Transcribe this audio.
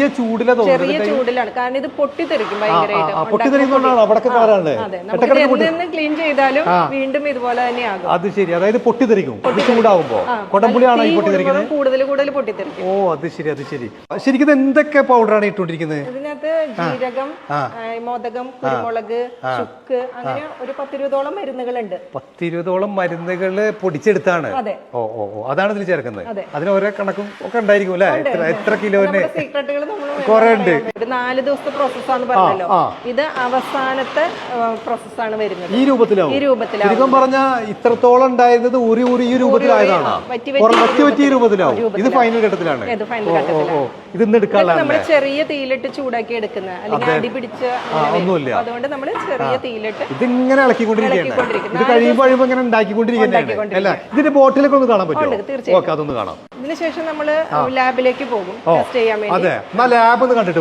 ചെറിയ ചൂടിലെ ചെറിയ ചൂടിലാണ്. കാരണം ഇത് പൊട്ടിത്തെറിക്കും ഭയങ്കരമായിട്ട്. ക്ലീൻ ചെയ്താലും വീണ്ടും ഇതുപോലെ തന്നെയാകും അത് ശരി. അതായത് പൊട്ടിത്തെറിക്കും. ചൂടാവുമ്പോ. കൊടംപുളിയാണോ ഈ പൊട്ടിത്തെറിക്കുന്നത്? കൂടുതൽ കൂടുതൽ പൊട്ടിത്തെറിക്കും. ഓ അത് ശരി അത് ശരി. ശരിക്കും എന്തൊക്കെ പൗഡറാണ് ഇട്ടുകൊണ്ടിരിക്കുന്നത്? ഇതിനകത്ത് ജീരകം മോദകം കുരുമുളക് ചുക്ക് അങ്ങനെ ഒരു പത്തിരുപതോളം മരുന്നുകളുണ്ട്. പത്തിരുപതോളം മരുന്നുകൾ പൊടിച്ചെടുത്താണ്. ഓ ഓ അതാണ് ഇതിൽ ചേർക്കുന്നത്. അതെ. അതിന് ഓരോ കണക്കും ഒക്കെ ഉണ്ടായിരിക്കും അല്ലെ? എത്ര കിലോ കിലോന്? സീക്രട്ടുകൾ കുറേ ഉണ്ട്. നാല് ദിവസത്തെ പ്രോസസ്സാന്ന് പറഞ്ഞല്ലോ. ഇത് അവസാനത്തെ പ്രോസസ്സാണ് വരുന്നത്. ഈ രൂപത്തിലാവും. ഈ രൂപത്തിലാവും. ശരിക്കും പറഞ്ഞ ഇത്രത്തോളം ഉണ്ടായിരുന്നത് ഊരി ഊരി ഈ രൂപത്തിലായതാണ്. വറ്റി വറ്റി ഈ രൂപത്തിലാവും. ഇത് ഫൈനൽ ഘട്ടത്തിലാണ്. ഇത് ഫൈനൽ ഘട്ടത്തിലാണ്. ഇതിന്ന് ഇത് എടുക്കാനുള്ള നമ്മൾ ചെറിയ തീയിലിട്ട് ചൂടാക്കി എടുക്കുന്ന. അല്ലെങ്കിൽ അടി പിടിച്ച് ഒന്നുമില്ല. അതുകൊണ്ട് നമ്മൾ ചെറിയ തീയിലിട്ട് ഇതിങ്ങനെ ഇളക്കിക്കൊണ്ടിരിക്കുകയാണ്. ഇത് കഴിയുമ്പോൾ കഴിയുമ്പോൾ ഇങ്ങനെ ഉണ്ടാക്കിക്കൊണ്ടിരിക്കുന്നതാണ് അല്ല? ഇതിന്റെ ബോട്ടിലൊക്കെ ഒന്ന് കാണാൻ പറ്റുമോ. ഓക്കെ അതൊന്ന് കാണാം. ഇതിനുശേഷം നമ്മൾ ലാബിലേക്ക് പോകും ടെസ്റ്റ് ചെയ്യാൻ വേണ്ടി. ലാബ് കണ്ടിട്ട്